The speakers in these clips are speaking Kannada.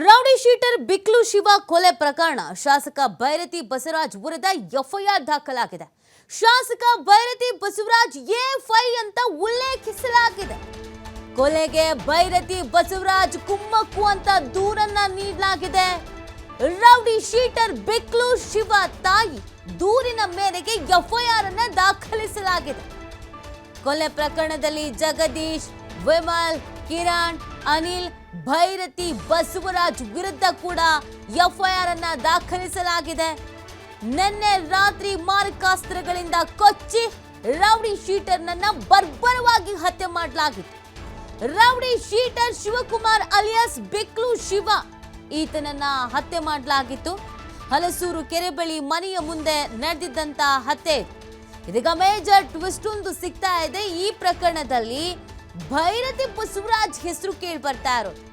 ರೌಡಿ ಶೀಟರ್ ಬಿಕ್ಲು ಶಿವ ಕೊಲೆ ಪ್ರಕರಣ. ಶಾಸಕ ಭೈರತಿ ಬಸವರಾಜ್ ವಿರುದ್ಧ ಎಫ್ಐಆರ್ ದಾಖಲಾಗಿದೆ. ಶಾಸಕ ಭೈರತಿ ಬಸವರಾಜ್ ಎಫ್ಐ ಅಂತ ಉಲ್ಲೇಖಿಸಲಾಗಿದೆ. ಕೊಲೆಗೆ ಭೈರತಿ ಬಸವರಾಜ್ ಕುಮ್ಮಕ್ಕು ಅಂತ ದೂರನ್ನ ನೀಡಲಾಗಿದೆ. ರೌಡಿ ಶೀಟರ್ ಬಿಕ್ಲು ಶಿವ ತಾಯಿ ದೂರಿನ ಮೇರೆಗೆ ಎಫ್ಐಆರ್ ಅನ್ನ ದಾಖಲಿಸಲಾಗಿದೆ. ಕೊಲೆ ಪ್ರಕರಣದಲ್ಲಿ ಜಗದೀಶ್, ವಿಮಲ್, ಕಿರಣ್, ಅನಿಲ್ ಭೈರತಿ ಬಸವರಾಜ್ ವಿರುದ್ಧ ಕೂಡ ಎಫ್ಐಆರ್ ಅನ್ನ ದಾಖಲಿಸಲಾಗಿದೆ. ನಿನ್ನೆ ರಾತ್ರಿ ಮಾರಕಾಸ್ತ್ರಗಳಿಂದ ಕೊಚ್ಚಿ ರೌಡಿ ಶೀಟರ್ನನ್ನ ಬರ್ಬರವಾಗಿ ಹತ್ಯೆ ಮಾಡಲಾಗಿತ್ತು. Rowdy sheeter Shivakumar alias Biklu Shiva ಈತನನ್ನ ಹತ್ಯೆ ಮಾಡಲಾಗಿತ್ತು. ಹಲಸೂರು ಕೆರೆ ಬಳಿ ಮನೆಯ ಮುಂದೆ ನಡೆದಿದ್ದಂತ ಹತ್ಯೆ. ಇದು. ಇದೀಗ ಮೇಜರ್ ಟ್ವಿಸ್ಟ್ ಒಂದು ಸಿಗ್ತಾ ಇದೆ. ಈ ಪ್ರಕರಣದಲ್ಲಿ ಭೈರತಿ ಬಸವರಾಜ್ ಹೆಸರು ಕೇಳಿ ಬರ್ತಾ ಇರೋದು.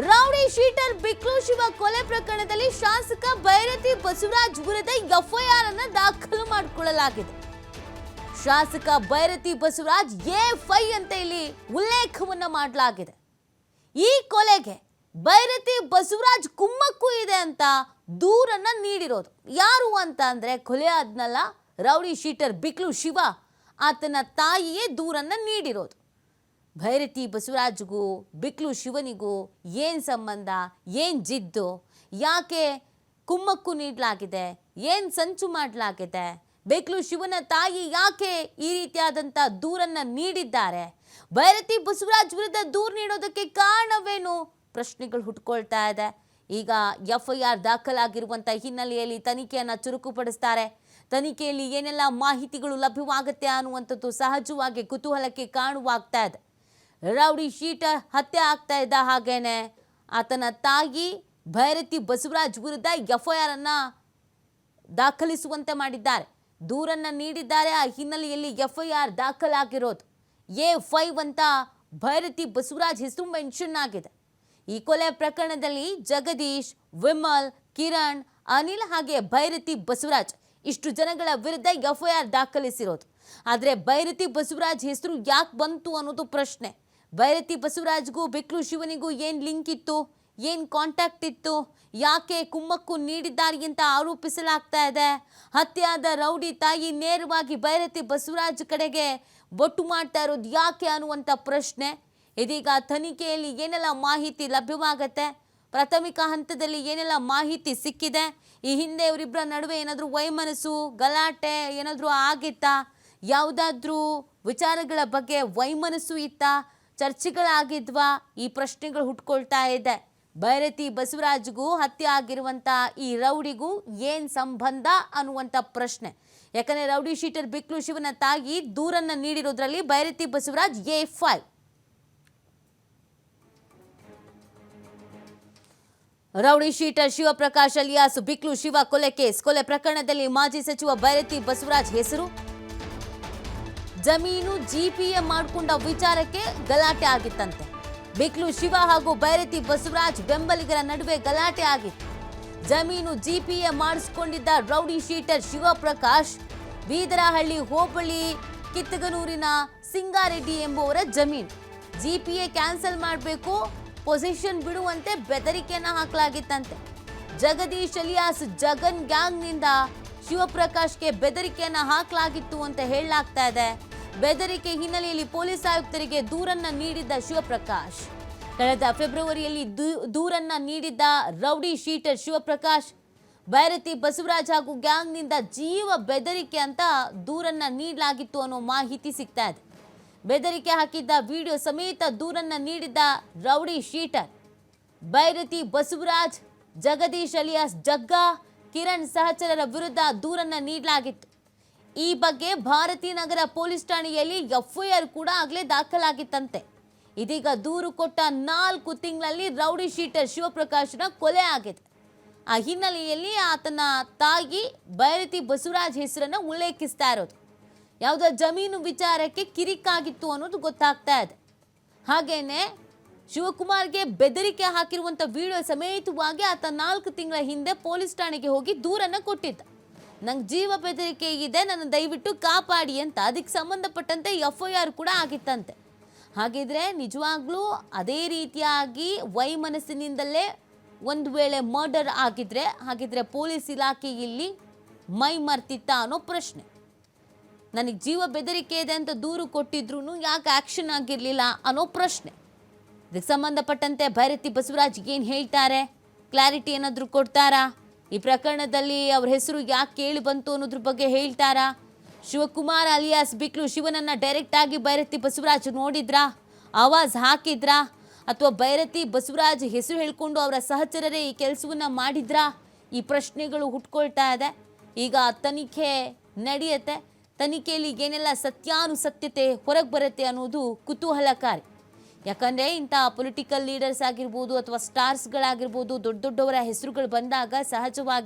ರೌಡಿ ಶೀಟರ್ ಬಿಕ್ಲು ಶಿವ ಕೊಲೆ ಪ್ರಕರಣದಲ್ಲಿ ಶಾಸಕ ಭೈರತಿ ಬಸವರಾಜ್ ವಿರುದ್ಧ ಎಫ್ಐಆರ್ ಅನ್ನು ದಾಖಲು ಮಾಡಿಕೊಳ್ಳಲಾಗಿದೆ. ಶಾಸಕ ಭೈರತಿ ಬಸವರಾಜ್ ಎ ಅಂತ ಇಲ್ಲಿ ಉಲ್ಲೇಖವನ್ನ ಮಾಡಲಾಗಿದೆ. ಈ ಕೊಲೆಗೆ ಭೈರತಿ ಬಸವರಾಜ್ ಕುಮ್ಮಕ್ಕು ಇದೆ ಅಂತ ದೂರನ್ನ ನೀಡಿರೋದು. ಯಾರು ಅಂತ ಅಂದ್ರೆ ಕೊಲೆ ಆದ್ನಲ್ಲ ರೌಡಿ ಶೀಟರ್ ಬಿಕ್ಲು ಶಿವ. ಆತನ ತಾಯಿಯೇ ದೂರನ್ನ ನೀಡಿರೋದು. ಭೈರತಿ ಬಸವರಾಜ್ಗೂ, ಬಿಕ್ಲು ಶಿವನಿಗೂ ಏನು ಸಂಬಂಧ, ಏನು ಜಿದ್ದು, ಯಾಕೆ ಕುಮ್ಮಕ್ಕು ನೀಡಲಾಗಿದೆ, ಏನು ಸಂಚು ಮಾಡಲಾಗಿದೆ, ಬಿಕ್ಲು ಶಿವನ ತಾಯಿ ಯಾಕೆ ಈ ರೀತಿಯಾದಂಥ ದೂರನ್ನು ನೀಡಿದ್ದಾರೆ, ಭೈರತಿ ಬಸವರಾಜ್ ವಿರುದ್ಧ ದೂರು ನೀಡೋದಕ್ಕೆ ಕಾರಣವೇನು? ಪ್ರಶ್ನೆಗಳು ಹುಟ್ಕೊಳ್ತಾ ಇದೆ. ಈಗ ಎಫ್ ಐ ಆರ್ ದಾಖಲಾಗಿರುವಂಥ ಹಿನ್ನೆಲೆಯಲ್ಲಿ ತನಿಖೆಯನ್ನು ಚುರುಕುಪಡಿಸ್ತಾರೆ. ತನಿಖೆಯಲ್ಲಿ ಏನೆಲ್ಲ ಮಾಹಿತಿಗಳು ಲಭ್ಯವಾಗುತ್ತೆ ಅನ್ನುವಂಥದ್ದು ಸಹಜವಾಗಿ ಕುತೂಹಲಕ್ಕೆ ಕಾರಣವಾಗ್ತಾ ಇದೆ. ರೌಡಿ ಶೀಟ ಹತ್ಯೆ ಆಗ್ತಾ ಇದ್ದ ಹಾಗೇನೆ. ಆತನ ತಾಯಿ ಭೈರತಿ ಬಸವರಾಜ್ ವಿರುದ್ಧ ಎಫ್ಐಆರ್ ಅನ್ನ ದಾಖಲಿಸುವಂತೆ ಮಾಡಿದ್ದಾರೆ. ದೂರನ್ನ ನೀಡಿದ್ದಾರೆ. ಆ ಹಿನ್ನೆಲೆಯಲ್ಲಿ ಎಫ್ಐಆರ್ ದಾಖಲಾಗಿರೋದು ಎ ಫೈವ್ ಅಂತ ಭೈರತಿ ಬಸವರಾಜ್ ಹೆಸರು ಮೆನ್ಷನ್ ಆಗಿದೆ. ಈ ಕೊಲೆ ಪ್ರಕರಣದಲ್ಲಿ ಜಗದೀಶ್, ವಿಮಲ್, ಕಿರಣ್, ಅನಿಲ್ ಹಾಗೆ ಭೈರತಿ ಬಸವರಾಜ್ ಇಷ್ಟು ಜನಗಳ ವಿರುದ್ಧ ಎಫ್ಐಆರ್ ದಾಖಲಿಸಿರೋದು. ಆದರೆ ಭೈರತಿ ಬಸವರಾಜ್ ಹೆಸರು ಯಾಕೆ ಬಂತು ಅನ್ನೋದು ಪ್ರಶ್ನೆ. ಭೈರತಿ ಬಸವರಾಜ್ಗೂ ಬೆಕ್ಲು ಶಿವನಿಗೂ ಏನು ಲಿಂಕ್ ಇತ್ತು? ಏನು ಕಾಂಟ್ಯಾಕ್ಟ್ ಇತ್ತು? ಯಾಕೆ ಕುಮ್ಮಕ್ಕು ನೀಡಿದ್ದಾರೆ ಅಂತ ಆರೋಪಿಸಲಾಗ್ತಾ ಇದೆ? ಹತ್ಯಾದ ರೌಡಿ ತಾಯಿ ನೇರವಾಗಿ ಬೈರತಿ ಬಸವರಾಜ್ ಕಡೆಗೆ ಬೊಟ್ಟು ಮಾಡ್ತಾ ಇರೋದು ಯಾಕೆ ಅನ್ನುವಂಥ ಪ್ರಶ್ನೆ. ಇದೀಗ ತನಿಖೆಯಲ್ಲಿ ಏನೆಲ್ಲ ಮಾಹಿತಿ ಲಭ್ಯವಾಗತ್ತೆ? ಪ್ರಾಥಮಿಕ ಹಂತದಲ್ಲಿ ಏನೆಲ್ಲ ಮಾಹಿತಿ ಸಿಕ್ಕಿದೆ? ಈ ಹಿಂದೆ ಇವರಿಬ್ಬರ ನಡುವೆ ಏನಾದರೂ ವೈಮನಸ್ಸು, ಗಲಾಟೆ ಏನಾದರೂ ಆಗಿತ್ತಾ? ಯಾವುದಾದ್ರೂ ವಿಚಾರಗಳ ಬಗ್ಗೆ ವೈಮನಸ್ಸು ಇತ್ತಾ? ಚರ್ಚೆಗಳಾಗಿದ್ವಾ, ಈ ಪ್ರಶ್ನೆಗಳು ಹುಟ್ಕೊಳ್ತಾ ಇದೆ. ಭೈರತಿ ಬಸವರಾಜ್ಗೂ ಹತ್ಯೆ ಆಗಿರುವಂಥ ಈ ರೌಡಿಗೂ ಏನು ಸಂಬಂಧ ಅನ್ನುವಂಥ ಪ್ರಶ್ನೆ. ಯಾಕಂದರೆ ರೌಡಿ ಶೀಟರ್ ಬಿಕ್ಲು ಶಿವನ ತಾಗಿ ದೂರನ್ನ ನೀಡಿರೋದ್ರಲ್ಲಿ Byrathi Basavaraj A five. Rowdy sheeter Shivaprakash alias, Biklu Shiva ಕೊಲೆ ಕೇಸ್. ಕೊಲೆ ಪ್ರಕರಣದಲ್ಲಿ ಮಾಜಿ ಸಚಿವ ಬೈರತಿ ಬಸವರಾಜ್ ಹೆಸರು? ಜಮೀನು ಜಿಪಿಎ ಮಾಡಿಕೊಂಡ ವಿಚಾರಕ್ಕೆ ಗಲಾಟೆ ಆಗಿತ್ತಂತೆ. ಬಿಕ್ಲು ಶಿವ ಹಾಗೂ ಬೈರತಿ ಬಸವರಾಜ್ ಬೆಂಬಲಿಗರ ನಡುವೆ ಗಲಾಟೆ ಆಗಿತ್ತು. ಜಮೀನು ಜಿಪಿಎ ಮಾಡಿಸಿಕೊಂಡಿದ್ದ ರೌಡಿ ಶೀಟರ್ ಶಿವಪ್ರಕಾಶ್, ಬೀದರಹಳ್ಳಿ ಹೋಬಳಿ ಕಿತ್ತಗನೂರಿನ ಸಿಂಗಾರೆಡ್ಡಿ ಎಂಬುವರ ಜಮೀನು. ಜಿಪಿಎ ಕ್ಯಾನ್ಸಲ್ ಮಾಡಬೇಕು, ಪೊಸಿಷನ್ ಬಿಡುವಂತೆ ಬೆದರಿಕೆಯನ್ನು ಹಾಕಲಾಗಿತ್ತಂತೆ. ಜಗದೀಶ್ ಅಲಿಯಾಸ್ ಜಗನ್ ಗ್ಯಾಂಗ್ನಿಂದ ಶಿವಪ್ರಕಾಶ್ಗೆ ಬೆದರಿಕೆಯನ್ನು ಹಾಕಲಾಗಿತ್ತು ಅಂತ ಹೇಳಲಾಗ್ತಾ ಇದೆ. ಬೆದರಿಕೆ ಹಿನ್ನೆಲೆಯಲ್ಲಿ ಪೊಲೀಸ್ ಆಯುಕ್ತರಿಗೆ ದೂರನ್ನ ನೀಡಿದ್ದ ಶಿವಪ್ರಕಾಶ್. ಕಳೆದ ಫೆಬ್ರವರಿಯಲ್ಲಿ ದೂರನ್ನ ನೀಡಿದ್ದ ರೌಡಿ ಶೀಟರ್ ಶಿವಪ್ರಕಾಶ್ ಭೈರತಿ ಬಸವರಾಜ್ ಹಾಗೂ ಗ್ಯಾಂಗ್ನಿಂದ ಜೀವ ಬೆದರಿಕೆ ಅಂತ ದೂರನ್ನ ನೀಡಲಾಗಿತ್ತು ಅನ್ನೋ ಮಾಹಿತಿ ಸಿಗ್ತಾ ಇದೆ. ಬೆದರಿಕೆ ಹಾಕಿದ್ದ ವಿಡಿಯೋ ಸಮೇತ ದೂರನ್ನ ನೀಡಿದ್ದ rowdy sheeter Byrathi Basavaraj, Jagadish alias Jagga, Kiran ಸಹಚರರ ವಿರುದ್ಧ ದೂರನ್ನ ನೀಡಲಾಗಿತ್ತು. ಈ ಬಗ್ಗೆ ಭಾರತೀನಗರ ಪೊಲೀಸ್ ಠಾಣೆಯಲ್ಲಿ ಎಫ್ಐಆರ್ ಕೂಡ ಆಗಲೇ ದಾಖಲಾಗಿತ್ತಂತೆ. ಇದೀಗ ದೂರು ಕೊಟ್ಟ ನಾಲ್ಕು ತಿಂಗಳಲ್ಲಿ ರೌಡಿ ಶೀಟರ್ ಶಿವಪ್ರಕಾಶ್ನ ಕೊಲೆ ಆಗಿದೆ ಆ ಹಿನ್ನೆಲೆಯಲ್ಲಿ ಆತನ ತಾಯಿ ಭೈರತಿ ಬಸವರಾಜ್ ಹೆಸರನ್ನು ಉಲ್ಲೇಖಿಸ್ತಾ ಇರೋದು. ಯಾವುದೋ ಜಮೀನು ವಿಚಾರಕ್ಕೆ ಕಿರಿಕಾಗಿತ್ತು ಅನ್ನೋದು ಗೊತ್ತಾಗ್ತಾ ಇದೆ. ಹಾಗೇನೆ ಶಿವಕುಮಾರ್ಗೆ ಬೆದರಿಕೆ ಹಾಕಿರುವಂಥ ವಿಡಿಯೋ ಸಮೇತವಾಗಿ ಆತ ನಾಲ್ಕು ತಿಂಗಳ ಹಿಂದೆ ಪೊಲೀಸ್ ಠಾಣೆಗೆ ಹೋಗಿ ದೂರನ್ನ ಕೊಟ್ಟಿದ್ದ. ನಂಗೆ ಜೀವ ಬೆದರಿಕೆ ಇದೆ, ನನ್ನ ದಯವಿಟ್ಟು ಕಾಪಾಡಿ ಅಂತ. ಅದಕ್ಕೆ ಸಂಬಂಧಪಟ್ಟಂತೆ ಎಫ್ ಐ ಆರ್ ಕೂಡ ಆಗಿತ್ತಂತೆ. ಹಾಗಿದ್ರೆ ನಿಜವಾಗ್ಲೂ ಅದೇ ರೀತಿಯಾಗಿ ವೈಮನಸ್ಸಿನಿಂದಲೇ ಒಂದು ವೇಳೆ ಮರ್ಡರ್ ಆಗಿದ್ರೆ, ಹಾಗಿದ್ರೆ ಪೊಲೀಸ್ ಇಲಾಖೆ ಇಲ್ಲಿ ಮೈ ಮರ್ತಿತ್ತ ಅನ್ನೋ ಪ್ರಶ್ನೆ. ನನಗೆ ಜೀವ ಬೆದರಿಕೆ ಇದೆ ಅಂತ ದೂರು ಕೊಟ್ಟಿದ್ರು ಯಾಕೆ ಆ್ಯಕ್ಷನ್ ಆಗಿರಲಿಲ್ಲ ಅನ್ನೋ ಪ್ರಶ್ನೆ. ಇದಕ್ಕೆ ಸಂಬಂಧಪಟ್ಟಂತೆ ಭೈರತಿ ಬಸವರಾಜ್ ಏನು ಹೇಳ್ತಾರೆ? ಕ್ಲಾರಿಟಿ ಏನಾದರೂ ಕೊಡ್ತಾರಾ? ಈ ಪ್ರಕರಣದಲ್ಲಿ ಅವ್ರ ಹೆಸರು ಯಾಕೆ ಕೇಳಿ ಬಂತು ಅನ್ನೋದ್ರ ಬಗ್ಗೆ ಹೇಳ್ತಾರಾ? ಶಿವಕುಮಾರ್ ಅಲಿಯಾಸ್ ಬಿಕ್ಲು ಶಿವನನ್ನ ಡೈರೆಕ್ಟ್ ಆಗಿ ಬೈರತಿ ಬಸವರಾಜ್ ನೋಡಿದ್ರಾ? ಆವಾಜ್ ಹಾಕಿದ್ರಾ? ಅಥವಾ ಬೈರತಿ ಬಸವರಾಜ್ ಹೆಸರು ಹೇಳ್ಕೊಂಡು ಅವರ ಸಹಚರರೇ ಈ ಕೆಲಸವನ್ನ ಮಾಡಿದ್ರಾ? ಈ ಪ್ರಶ್ನೆಗಳು ಹುಟ್ಕೊಳ್ತಾ ಇದೆ. ಈಗ ತನಿಖೆ ನಡೆಯುತ್ತೆ. ತನಿಖೆಯಲ್ಲಿ ಏನೆಲ್ಲ ಸತ್ಯಾನುಸತ್ಯತೆ ಹೊರಗೆ ಬರುತ್ತೆ ಅನ್ನೋದು ಕುತೂಹಲಕಾರಿ. ಯಾಕಂದರೆ ಇಂಥ ಪೊಲಿಟಿಕಲ್ ಲೀಡರ್ಸ್ ಆಗಿರ್ಬೋದು ಅಥವಾ ಸ್ಟಾರ್ಸ್ಗಳಾಗಿರ್ಬೋದು ದೊಡ್ಡ ದೊಡ್ಡವರ ಹೆಸರುಗಳು ಬಂದಾಗ ಸಹಜವಾಗಿ